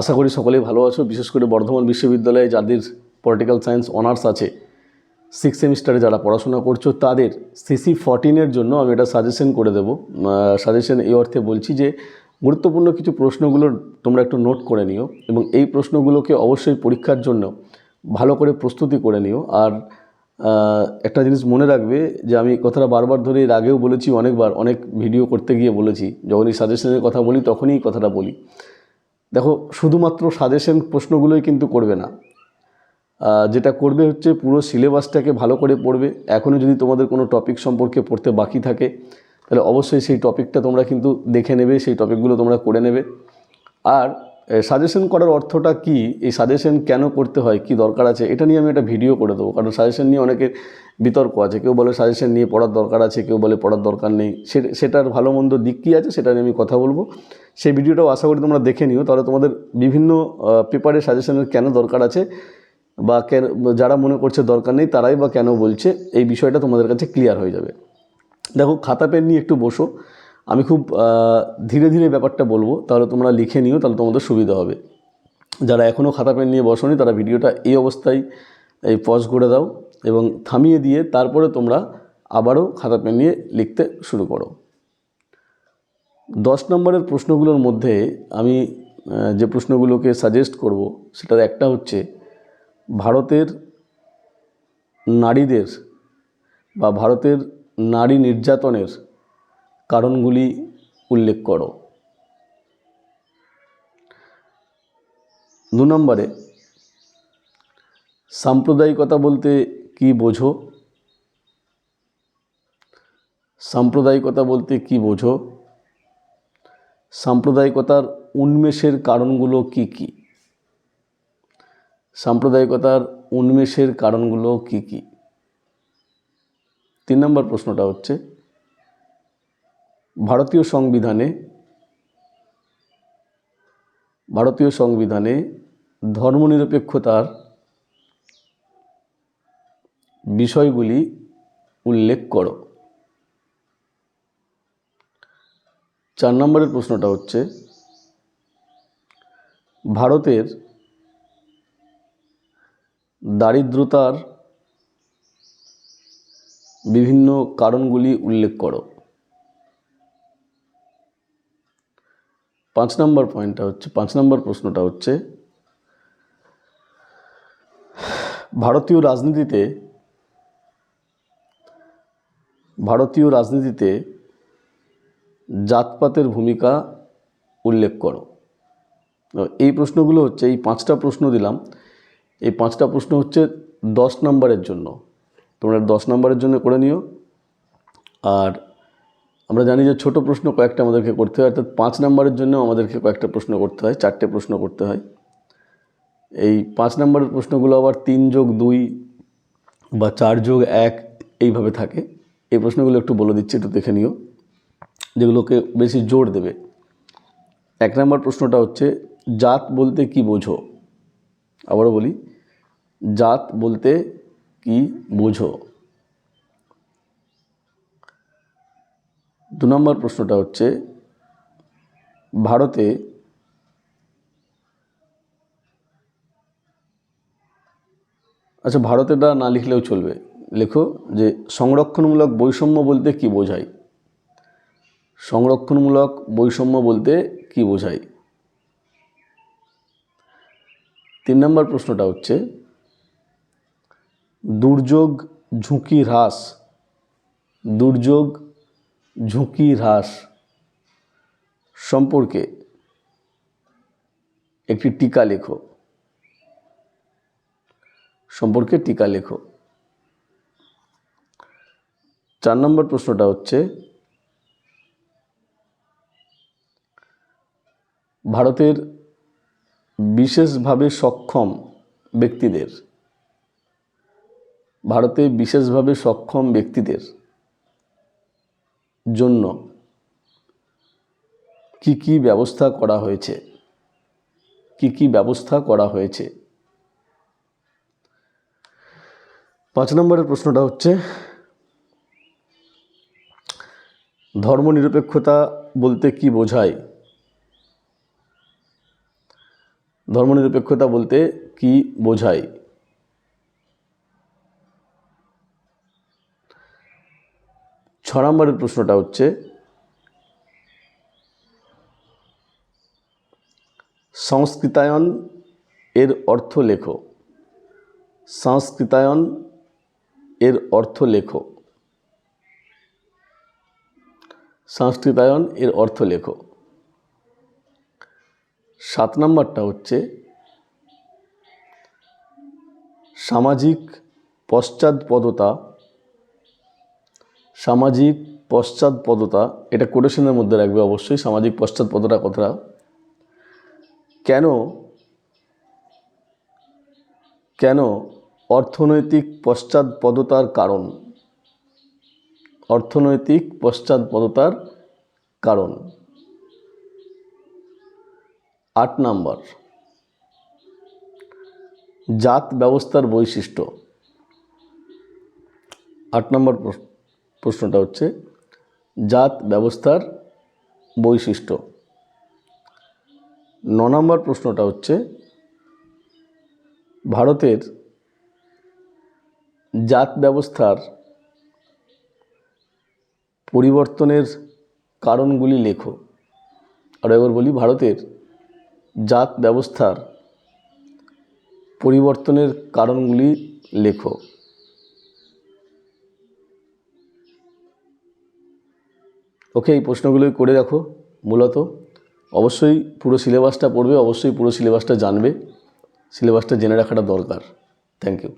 আশা করি সকলেই ভালো আছো। বিশেষ করে বর্ধমান বিশ্ববিদ্যালয়ে যাদের পলিটিক্যাল সায়েন্স অনার্স আছে সিক্স সেমিস্টারে যারা পড়াশোনা করছ, তাদের সিসি ফর্টিনের জন্য আমি এটা সাজেশন করে দেবো। সাজেশন এই অর্থে বলছি যে, গুরুত্বপূর্ণ কিছু প্রশ্নগুলো তোমরা একটু নোট করে নিও এবং এই প্রশ্নগুলোকে অবশ্যই পরীক্ষার জন্য ভালো করে প্রস্তুতি করে নিও। আর একটা জিনিস মনে রাখবে যে, আমি কথাটা বারবার ধরে এর আগেও বলেছি, অনেকবার, অনেক ভিডিও করতে গিয়ে বলেছি। যখনই সাজেশনের কথা বলি, তখনই কথাটা বলি। দেখো, শুধুমাত্র সাজেশন প্রশ্নগুলোই কিন্তু করবে না। যেটা করবে হচ্ছে পুরো সিলেবাসটাকে ভালো করে পড়বে। এখনও যদি তোমাদের কোনো টপিক সম্পর্কে পড়তে বাকি থাকে, তাহলে অবশ্যই সেই টপিকটা তোমরা কিন্তু দেখে নেবে, সেই টপিকগুলো তোমরা করে নেবে। আর সাজেশন করার অর্থটা কি? এই সাজেশন কেন করতে হয়? কি দরকার আছে? এটা নিয়ে আমি একটা ভিডিও করে দেবো। কারণ সাজেশন নিয়ে অনেকের বিতর্ক আছে। কেউ বলে সাজেশন নিয়ে পড়ার দরকার আছে, কেউ বলে পড়ার দরকার নেই। সেটার ভালো মন্দ দিক কী আছে সেটা নিয়ে আমি কথা বলব। সেই ভিডিওটাও আশা করি তোমরা দেখে নিও। তাহলে তোমাদের বিভিন্ন পেপারে সাজেশনের কেন দরকার আছে বা কেন, যারা মনে করছে দরকার নেই তারাই বা কেন বলছে, এই বিষয়টা তোমাদের কাছে ক্লিয়ার হয়ে যাবে। দেখো, খাতা, পেন নিয়ে একটু বসো। আমি খুব ধীরে ধীরে ব্যাপারটা বলব। তাহলে তোমরা লিখে নিও, তাহলে তোমাদের সুবিধা হবে। যারা এখনও খাতা পেন নিয়ে বসোনি, তারা ভিডিওটা এই অবস্থায় এই পজ করে দাও এবং থামিয়ে দিয়ে তারপরে তোমরা আবারও খাতা পেন নিয়ে লিখতে শুরু করো। দশ নম্বরের প্রশ্নগুলোর মধ্যে আমি যে প্রশ্নগুলোকে সাজেস্ট করব, সেটার একটা হচ্ছে, ভারতের নারীদের বা ভারতের নারী নির্যাতনের কারণগুলি উল্লেখ করো। দু নম্বরে, সাম্প্রদায়িকতা বলতে কি বোঝো? সাম্প্রদায়িকতা বলতে কি বোঝো? সাম্প্রদায়িকতার উন্মেষের কারণগুলো কি কি? সাম্প্রদায়িকতার উন্মেষের কারণগুলো কি কি? তিন নম্বর প্রশ্নটা হচ্ছে ভারতীয় সংবিধানে ভারতীয় সংবিধানে ধর্মনিরপেক্ষতার বিষয়গুলি উল্লেখ করো। চার নম্বরের প্রশ্নটা হচ্ছে, ভারতের দারিদ্রতার বিভিন্ন কারণগুলি উল্লেখ করো। পাঁচ নম্বর পয়েন্টটা হচ্ছে, পাঁচ নম্বর প্রশ্নটা হচ্ছে, ভারতীয় রাজনীতিতে ভারতীয় রাজনীতিতে জাতপাতের ভূমিকা উল্লেখ করো। এই প্রশ্নগুলো হচ্ছে, এই পাঁচটা প্রশ্ন দিলাম, এই পাঁচটা প্রশ্ন হচ্ছে দশ নম্বরের জন্য। তোমরা দশ নম্বরের জন্য করে নিও। আর আমরা জানি যে ছোট প্রশ্ন কয়েকটা আমাদেরকে করতে হয়, অর্থাৎ পাঁচ নম্বরের জন্য আমাদেরকে কয়েকটা প্রশ্ন করতে হয়, চারটে প্রশ্ন করতে হয়। এই পাঁচ নম্বরের প্রশ্নগুলো আবার তিন যোগ দুই বা চার যোগ এক এইভাবে থাকে। এই প্রশ্নগুলো একটু বলে দিচ্ছি, একটু দেখে নিও, যেগুলোকে বেশি জোর দেবে। এক নম্বর প্রশ্নটা হচ্ছে, জাত বলতে কি বোঝো? আবারও বলি, জাত বলতে কি বোঝো? দু নম্বর প্রশ্নটা হচ্ছে, ভারতে আচ্ছা ভারতেটা না লিখলেও চলবে। লেখো যে, সংরক্ষণমূলক বৈষম্য বলতে কি বোঝায়? সংরক্ষণমূলক বৈষম্য বলতে কি বোঝায়? তিন নম্বর প্রশ্নটা হচ্ছে, দুর্যোগ, ঝুঁকি হ্রাস, দুর্যোগ ঝুঁকি হ্রাস সম্পর্কে একটি টিকা লেখো। সম্পর্কে টিকা লেখো। চার নম্বর প্রশ্নটা হচ্ছে, ভারতের বিশেষভাবে সক্ষম ব্যক্তিদের, ভারতে বিশেষভাবে সক্ষম ব্যক্তিদের জন্য কি কি ব্যবস্থা করা হয়েছে? কি কি ব্যবস্থা করা হয়েছে? পাঁচ নম্বরের প্রশ্নটা হচ্ছে, ধর্মনিরপেক্ষতা বলতে কি বোঝায়? ধর্মনিরপেক্ষতা বলতে কি বোঝায়? ছ নম্বরের প্রশ্নটা হচ্ছে, সংস্কৃতায়ন এর অর্থ লেখো। সংস্কৃতায়ন এর অর্থ লেখো। সংস্কৃতায়ন এর অর্থ লেখো। সাত নম্বরটা হচ্ছে, সামাজিক পশ্চাৎপদতা সামাজিক পশ্চাৎপদতা, এটা কোটেশনের মধ্যে রাখবে অবশ্যই, সামাজিক পশ্চাৎপদতা কথাটা। কেন কেন অর্থনৈতিক পশ্চাৎপদতার কারণ? অর্থনৈতিক পশ্চাৎপদতার কারণ। আট নাম্বার। জাত ব্যবস্থার বৈশিষ্ট্য। আট নম্বর প্রশ- প্রশ্নটা হচ্ছে, জাত ব্যবস্থার বৈশিষ্ট্য। ন নম্বর প্রশ্নটা হচ্ছে, ভারতের জাত ব্যবস্থার পরিবর্তনের কারণগুলি লেখো। আর এবার বলি, ভারতের জাত ব্যবস্থার পরিবর্তনের কারণগুলি লেখো। ওকে এই প্রশ্নগুলোই করে রাখো মূলত। অবশ্যই পুরো সিলেবাসটা পড়বে, অবশ্যই পুরো সিলেবাসটা জানবে। সিলেবাসটা জেনে রাখাটা দরকার। Thank you